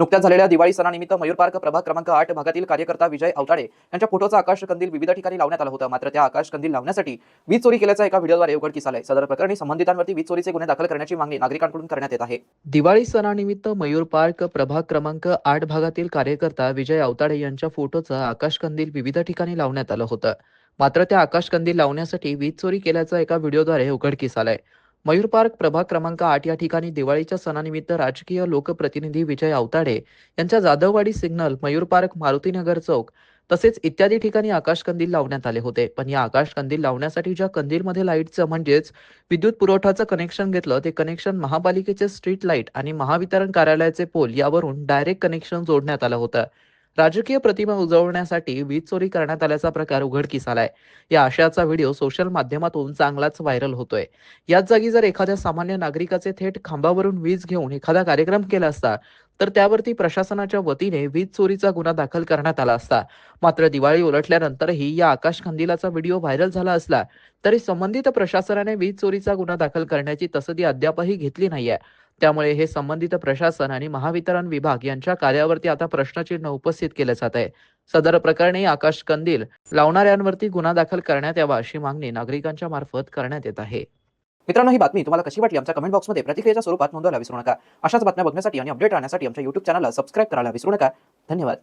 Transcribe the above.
नुकत्याच झालेल्या दिवाळी सणानिमित्त मयूर पार्क प्रभाग क्रमांक आठ भागातील कार्यकर्ता विजय अवताडे यांच्या फोटोचा आकाश कंदील विविध ठिकाणी लावण्यात आला होता. मात्र त्या आकाश कंदील लावण्यासाठी वीज चोरी केल्याचा एका व्हिडिओद्वारे उघडकीस आलाय. सदर प्रकरणी संबंधितांवरती वीज चोरीचे गुन्हे दाखल करण्याची मागणी नागरिकांकडून करण्यात येत आहे. दिवाळी सणानिमित्त मयूर पार्क प्रभाग क्रमांक आठ भागातील कार्यकर्ता विजय अवताडे यांच्या फोटोचा आकाश कंदील विविध ठिकाणी लावण्यात आलं होतं. मात्र त्या आकाश कंदील लावण्यासाठी वीज चोरी केल्याचा एका व्हिडिओद्वारे उघडकीस आलाय. मयूर पार्क प्रभाग क्रमांक आठ या ठिकाणी दिवाळीच्या सणानिमित्त राजकीय लोकप्रतिनिधी विजय अवताडे यांच्या जाधववाडी सिग्नल मयूर पार्क मारुतीनगर चौक तसेच इत्यादी ठिकाणी आकाश कंदील लावण्यात आले होते. पण या आकाश कंदील लावण्यासाठी ज्या कंदीलमध्ये लाईटचं म्हणजेच विद्युत पुरवठ्याचं कनेक्शन घेतलं ते कनेक्शन महापालिकेचे स्ट्रीट लाइट आणि महावितरण कार्यालयाचे पोल यावरून डायरेक्ट कनेक्शन जोडण्यात आलं होतं. राजकीय प्रतिमा उजवण्यासाठी वीज चोरी करण्यात आल्याचा प्रकार उघडकीस आलाय. या आशयाचा व्हिडिओ सोशल माध्यमातून चांगलाच व्हायरल होतोय. याच जागी जर एखाद्या सामान्य नागरिकाचे थेट खांबावरून वीज घेऊन एखादा कार्यक्रम केला असता तर त्यावरती प्रशासनाच्या वतीने वीज चोरीचा गुन्हा दाखल करण्यात आला असता. मात्र दिवाळी उलटल्यानंतरही या आकाश कंदिलाचा व्हिडिओ व्हायरल झाला असला तरी संबंधित प्रशासनाने वीज चोरीचा गुन्हा दाखल करण्याची तसदी अद्यापही घेतली नाहीये. त्यामुळे हे संबंधित प्रशासन आणि महावितरण विभाग यांच्या कार्यावरती आता प्रश्नचिन्ह उपस्थित केले जात आहे. सदर प्रकरणी आकाश कंदील लावणाऱ्यांवरती गुन्हा दाखल करण्यात यावा अशी मागणी नागरिकांच्या मार्फत करण्यात येत आहे. मित्रांनो ही बातमी तुम्हाला कशी वाटली? आमच्या कमेंट बॉक्समध्ये प्रतिक्रियेच्या स्वरूपात नोंदवायला विसरू नका. अशाच बातम्या बघण्यासाठी आणि अपडेट राहण्यासाठी आमच्या युट्यूब चॅनलला सबस्क्राईब करायला विसरू नका. धन्यवाद.